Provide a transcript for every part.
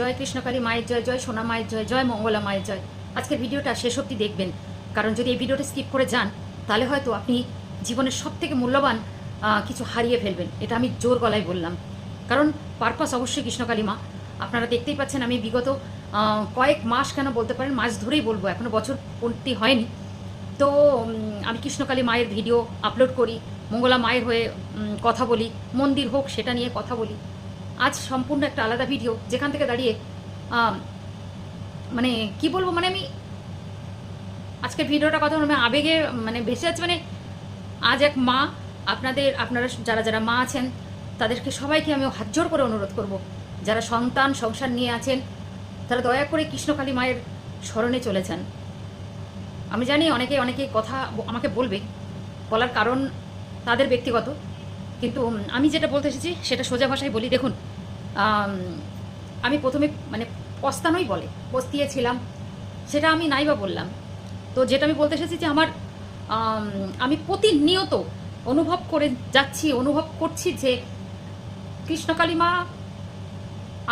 জয় কৃষ্ণকালী মায়ের জয় জয় সোনা মায়ের জয় জয় মঙ্গলা মায়ের জয়। আজকের ভিডিওটা শেষ অবধি দেখবেন। কারণ যদি এই ভিডিওটা স্কিপ করে যান, তাহলে হয়তো আপনি জীবনের সব থেকে মূল্যবান কিছু হারিয়ে ফেলবেন। এটা আমি জোর গলায় বললাম। কারণ পারপাস অবশ্যই কৃষ্ণকালী মা। আপনারা দেখতেই পাচ্ছেন আমি বিগত কয়েক মাস কেন বলতে পারেন, মাস ধরেই বলব, এখনও বছর পূর্তি হয়নি। তো আমি কৃষ্ণকালী মায়ের ভিডিও আপলোড করি, মঙ্গলা মায়ের হয়ে কথা বলি, মন্দির হোক সেটা নিয়ে কথা বলি। আজ সম্পূর্ণ একটা আলাদা ভিডিও যেখান থেকে দাঁড়িয়ে মানে কি বলব মানে আমি আজকের ভিডিওটা কথা আমি আবেগে মানে ভেসে যাচ্ছে মানে আজ এক মা আপনাদের, আপনারা যারা যারা মা আছেন, তাদেরকে সবাইকে আমি হাত জোর করে অনুরোধ করব, যারা সন্তান, সংসার নিয়ে আছেন, তারা দয়া করে কৃষ্ণকালী মায়ের স্মরণে চলেছেন আমি জানি অনেকে অনেকে কথা আমাকে বলবে, বলার কারণ তাদের ব্যক্তিগত কিন্তু আমি যেটা বলতে এসেছি, সেটা সোজা ভাষায় বলি, দেখুন, আমি প্রথমে মানে পস্তানোই বলে, পস্তিয়েছিলাম, সেটা আমি নাই বা বললাম। তো যেটা আমি বলতে এসেছি যে আমার, আমি প্রতিনিয়ত অনুভব করে যাচ্ছি, অনুভব করছি যে কৃষ্ণকালী মা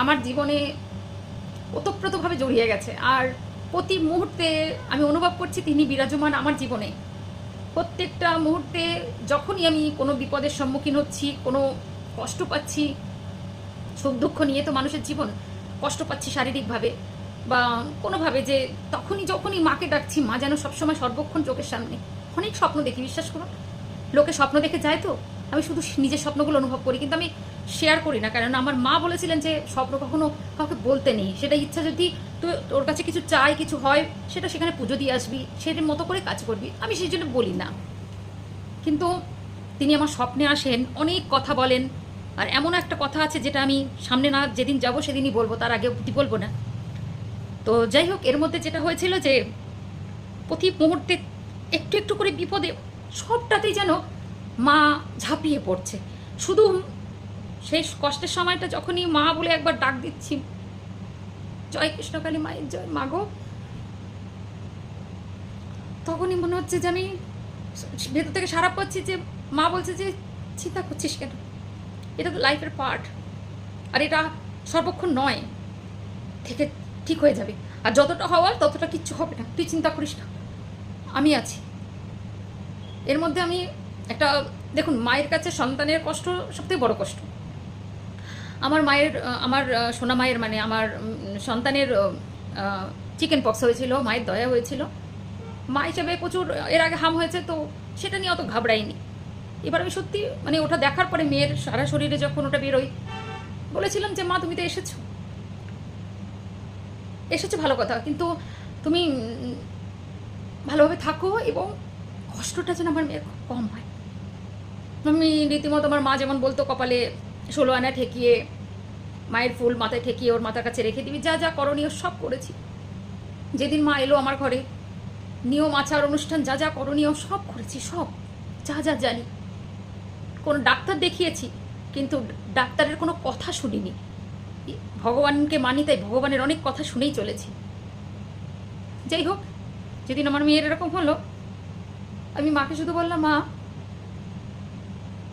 আমার জীবনে ওতপ্রোতভাবে জড়িয়ে গেছে। আর প্রতি মুহূর্তে আমি অনুভব করছি তিনি বিরাজমান আমার জীবনে। প্রত্যেকটা মুহূর্তে যখনই আমি কোনো বিপদের সম্মুখীন হচ্ছি, কোনো কষ্ট পাচ্ছি, সুখ দুঃখ নিয়ে তো মানুষের জীবন কষ্ট পাচ্ছি শারীরিকভাবে বা কোনোভাবে যে তখনই যখনই মাকে ডাকছি, মা যেন সবসময় সর্বক্ষণ চোখের সামনে অনেক স্বপ্ন দেখি, বিশ্বাস করুন। লোকে স্বপ্ন দেখে যায় তো, আমি শুধু নিজের স্বপ্নগুলো অনুভব করি, কিন্তু আমি শেয়ার করি না। কারণ আমার মা বলেছিলেন যে স্বপ্ন কখনো কাউকে বলতে নেই, সেটা ইচ্ছা যদি তুই ওর কাছে কিছু চাই, কিছু হয়, সেটা সেখানে পুজো দিয়ে আসবি সেটার মতো করে কাজ করবি। আমি সেই জন্য বলি না। কিন্তু তিনি আমার স্বপ্নে আসেন, অনেক কথা বলেন। আর এমন একটা কথা আছে যেটা আমি সামনে না যেদিন যাব সেদিনই বলব, তার আগে বলব না। তো যাই হোক, এর মধ্যে যেটা হয়েছিল যে প্রতি মুহূর্তে একটু একটু করে বিপদে সবটাতেই যেন মা ঝাঁপিয়ে পড়ছে। শুধু সেই কষ্টের সময়টা যখনই মা বলে একবার ডাক দিচ্ছি জয় কৃষ্ণকালী মায়ের জয় মাগো তখনই মনে হচ্ছে যে আমি ভেতর থেকে সারা পাচ্ছি যে মা বলছে যে, চিন্তা করছিস কেন? এটা তো লাইফের পার্ট আর এটা সর্বক্ষণ নয়, থেকে ঠিক হয়ে যাবে। আর যতটা হওয়ার ততটা কিচ্ছু হবে না। তুই চিন্তা করিস না। আমি আছি। এর মধ্যে আমি একটা, দেখুন, মায়ের কাছে সন্তানের কষ্ট সবথেকে বড় কষ্ট। আমার মায়ের আমার সোনা মায়ের মানে আমার সন্তানের চিকেন পক্স হয়েছিল, মায়ের দয়া হয়েছিল। মা হিসেবে প্রচুর, এর আগে হাম হয়েছে, তো সেটা নিয়ে অত ঘাবড়াইনি। এবার আমি সত্যি মানে ওটা দেখার পরে মেয়ের সারা শরীরে যখন ওটা বেরোই বলেছিলাম যে, মা, তুমি তো এসেছ। এসেছ ভালো কথা, কিন্তু তুমি ভালোভাবে থাকো এবং কষ্টটা যেন আমার মেয়ের কম হয়। আমি রীতিমতো আমার মা যেমন বলতো কপালে ষোলো আনা ঠেকিয়ে, মায়ের ফুল মাথায় ঠেকিয়ে ওর মাথার কাছে রেখে দিবি, যা যা করণীয় সব করেছি। যেদিন মা এলো আমার ঘরে, নিয়ম, আচার, অনুষ্ঠান, যা যা করণীয় সব করেছি, সব, যা যা জানি। কোনো ডাক্তার দেখিয়েছি, কিন্তু ডাক্তারের কোনো কথা শুনিনি। ভগবানকে মানি, তাই ভগবানের অনেক কথা শুনেই চলেছি। যাই হোক, যেদিন আমার মেয়ের এরকম হলো, আমি মাকে শুধু বললাম, মা,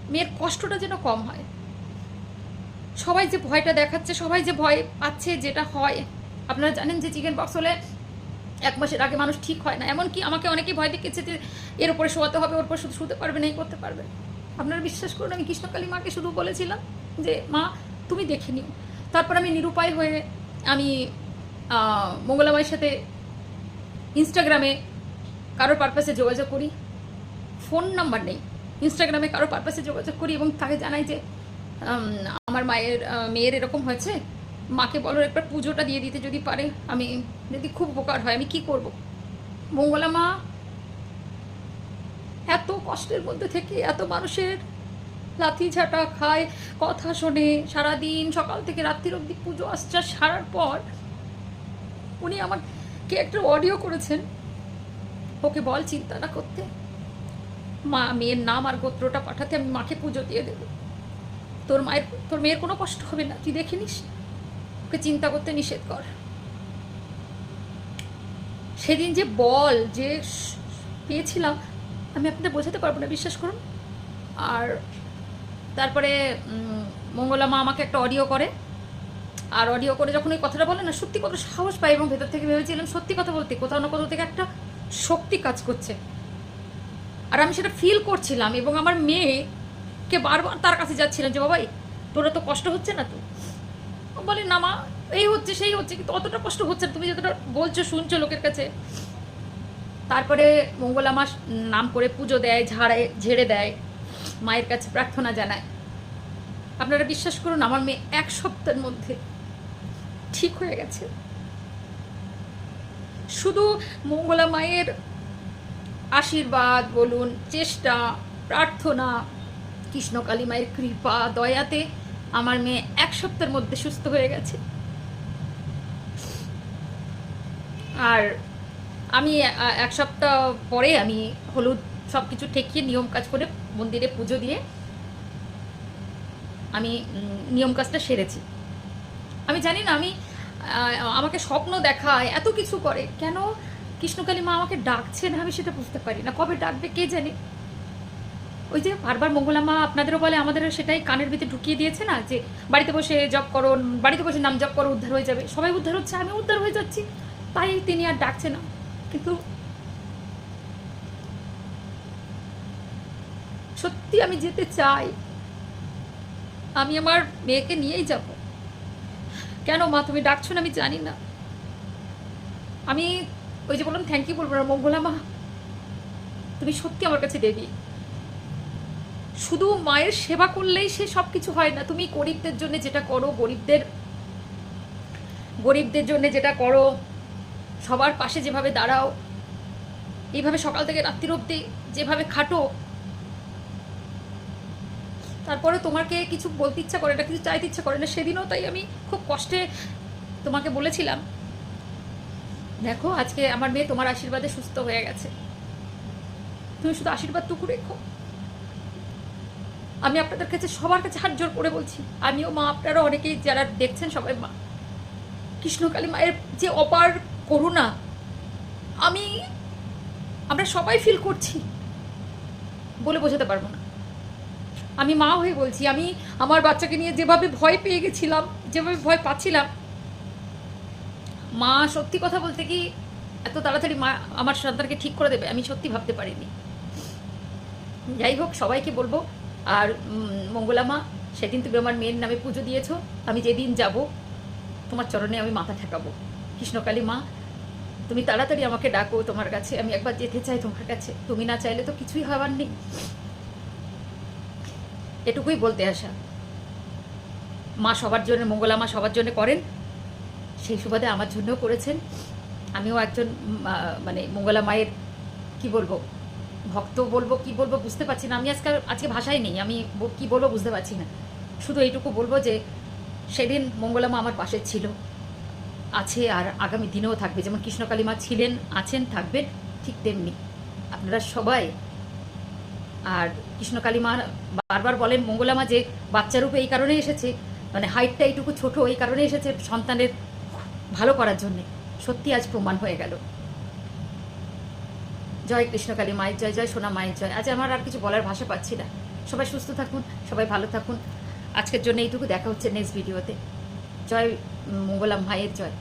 মেয়ের কষ্টটা যেন কম হয়। সবাই যে ভয়টা দেখাচ্ছে, সবাই যে ভয় পাচ্ছে যেটা হয়। আপনারা জানেন যে চিকেন বক্স হলে এক মাসের আগে মানুষ ঠিক হয় না। এমনকি আমাকে অনেকেই ভয় দেখিয়েছে যে এর উপরে শোয়াতে হবে, ওর উপর শুধু শুতে পারবে না করতে পারবে। আপনারা বিশ্বাস করুন, আমি কৃষ্ণকালী মাকে শুধু বলেছিলাম যে, মা, তুমি দেখে নিও। তারপর আমি নিরুপায় হয়ে আমি মঙ্গলামায়ের সাথে ইনস্টাগ্রামে কারোর পারপাসে যোগাযোগ করি। ফোন নাম্বার নেই। ইনস্টাগ্রামে কারও পারপাসে যোগাযোগ করি এবং তাকে জানাই যে আমার মায়ের মেয়ের এরকম হয়েছে, মাকে বলো একবার পুজোটা দিয়ে দিতে যদি পারে, আমি যদি খুব উপকার হয়, আমি কি করব? মঙ্গলা মা, এত কষ্টের মধ্যে থেকে এত মানুষের লাথি ঝাঁটা খায়, কথা শোনে, সারাদিন সকাল থেকে রাত্রির অবধি পুজো আশ্চার সারার পর উনি আমার কে একটা অডিও করেছেন, ওকে বল চিন্তা না করতে, মা, মেয়ের নাম আর গোত্রটা পাঠাতে আমি মাকে পুজো দিয়ে দেবো। তোর মায়ের, তোর মেয়ের কোনো কষ্ট হবে না, তুই দেখে নিস। ওকে চিন্তা করতে নিষেধ কর। সেদিন যে বল, যে পেয়েছিলাম, আমি আপনাদের বোঝাতে পারব না, বিশ্বাস করুন। আর তারপরে মঙ্গলা মা আমাকে একটা অডিও করে। আর অডিও করে যখন ওই কথাটা বলে না, সত্যি কত সাহস পাই এবং ভেতর থেকে ভেবেছিলাম সত্যি কথা বলতে, কোথাও না কোথাও থেকে একটা শক্তি কাজ করছে। আর আমি সেটা ফিল করছিলাম এবং আমার মেয়েকে বারবার তার কাছে যাচ্ছিলাম যে বাবাই তোরা তো কষ্ট হচ্ছে না তো? বলে, না মা, এই হচ্ছে, সেই হচ্ছে, কিন্তু অতটা কষ্ট হচ্ছে তুমি যতটা বলছো, শুনছো লোকের কাছে। তারপরে মঙ্গলা মাস নাম করে পুজো দেয়, ঝাড়ে, ঝেড়ে দেয়, মায়ের কাছে প্রার্থনা জানায়। আপনারা বিশ্বাস করুন, আমার মেয়ে এক সপ্তাহের মধ্যে ঠিক হয়ে গেছে। শুধু মঙ্গলা মায়ের আশীর্বাদ বলুন, চেষ্টা, প্রার্থনা কৃষ্ণকালী মায়ের কৃপা, দয়াতে আমার মেয়ে এক সপ্তাহের মধ্যে সুস্থ হয়ে গেছে। আর আমি এক সপ্তাহ পরে আমি হলুদ সব কিছু ঠেকিয়ে নিয়ম কাজ করে মন্দিরে পুজো দিয়ে আমি নিয়ম কাজটা সেরেছি। আমি জানি না, আমি আমাকে স্বপ্ন দেখায়, এত কিছু করে। কেন কৃষ্ণকালী মা আমাকে ডাকছে না আমি সেটা বুঝতে পারি না। কবে ডাকবে কে জানে? ওই যে বারবার মঙ্গলা মা আপনাদেরও বলে, আমাদেরও সেটাই কানের ভিতরে ঢুকিয়ে দিয়েছে না, যে বাড়িতে বসে জব করো, বাড়িতে বসে নাম জব করো, উদ্ধার হয়ে যাবে। সবাই উদ্ধার হচ্ছে, আমি উদ্ধার হয়ে যাচ্ছি। তাই তিনি আর ডাকছে না। কিন্তু সত্যি আমি যেতে চাই। আমি আমার মেয়েকে নিয়েই যাব। কেন মা, তুমি ডাকছো না আমি জানি না। আমি ওই যে বললাম থ্যাংক ইউ বলব না, মঙ্গলা মা তুমি সত্যি আমার কাছে দেবী। শুধু মায়ের সেবা করলেই সে সব কিছু হয় না। তুমি গরিবদের জন্য যেটা করো, গরিবদের গরিবদের জন্য যেটা করো, সবার পাশে যেভাবে দাঁড়াও, এইভাবে সকাল থেকে রাত্রির অবধি যেভাবে খাটো, তারপরে তোমাকে কিছু বলতে ইচ্ছা করে না, কিছু চাইতে ইচ্ছা করে না, সেদিনও তাই আমি খুব কষ্টে তোমাকে বলেছিলাম। দেখো, আজকে আমার মেয়ে তোমার আশীর্বাদে সুস্থ হয়ে গেছে। তুমি শুধু আশীর্বাদটুকু রেখো। আমি আপনাদের কাছে, সবার কাছে হাত জোর করে বলছি। আমিও মা, আপনারা অনেকেই যারা দেখছেন সবাই মা। কৃষ্ণকালী মায়ের যে অপার করুণা, আমি, আমরা সবাই ফিল করছি বলে বোঝাতে পারব না। আমি মা হয়ে বলছি, আমি আমার বাচ্চাকে নিয়ে যেভাবে ভয় পেয়ে গেছিলাম, যেভাবে ভয় পাচ্ছিলাম, মা সত্যি কথা বলতে কি, এত তাড়াতাড়ি মা আমার সন্তানকে ঠিক করে দেবে, আমি সত্যি ভাবতে পারিনি। যাই হোক, সবাইকে বলব আর উম, মঙ্গলা মা সেদিন তুমি আমার মেয়ের নামে পুজো দিয়েছ। আমি যেদিন যাব তোমার চরণে আমি মাথা ঠেকাবো। কৃষ্ণকালী মা তুমি তাড়াতাড়ি আমাকে ডাকো তোমার কাছে। আমি একবার যেতে চাই তোমার কাছে। তুমি না চাইলে তো কিছুই হওয়ার নেই। এটুকুই বলতে আসা। মা সবার জন্য মঙ্গলা মা সবার জন্য করেন। সেই সুবাদে আমার জন্যও করেছেন। আমিও একজন মানে মঙ্গলা মায়ের কি বলব ভক্ত বলব, কি বলব বুঝতে পারছি না। আমি আজকাল আজকে ভাষায় নেই, আমি কি বলব বুঝতে পারছি না। শুধু এইটুকু বলব যে, সেদিন মঙ্গলামা আমার পাশে ছিল। আছে আর আগামী দিনেও থাকবে। যেমন কৃষ্ণকালী মা ছিলেন, আছেন, থাকবেন, ঠিক তেমনি। আপনারা সবাই আর কৃষ্ণকালী মা বারবার বলেন, মঙ্গলামা যে বাচ্চা রূপে এই কারণে এসেছে মানে হাইটটা এইটুকু ছোট, এই কারণে এসেছে সন্তানের ভালো করার জন্যে। সত্যি আজ প্রমাণ হয়ে গেল। জয় কৃষ্ণকালী মায়ের জয় জয় সোনা, মায়ের জয়। আজ আমার আর কিছু বলার ভাষা পাচ্ছি না। সবাই সুস্থ থাকুন, সবাই ভালো থাকুন। আজকের জন্য এইটুকু দেখা হচ্ছে নেক্সট ভিডিওতে জয় ভাইয়ের মায়ের জয়।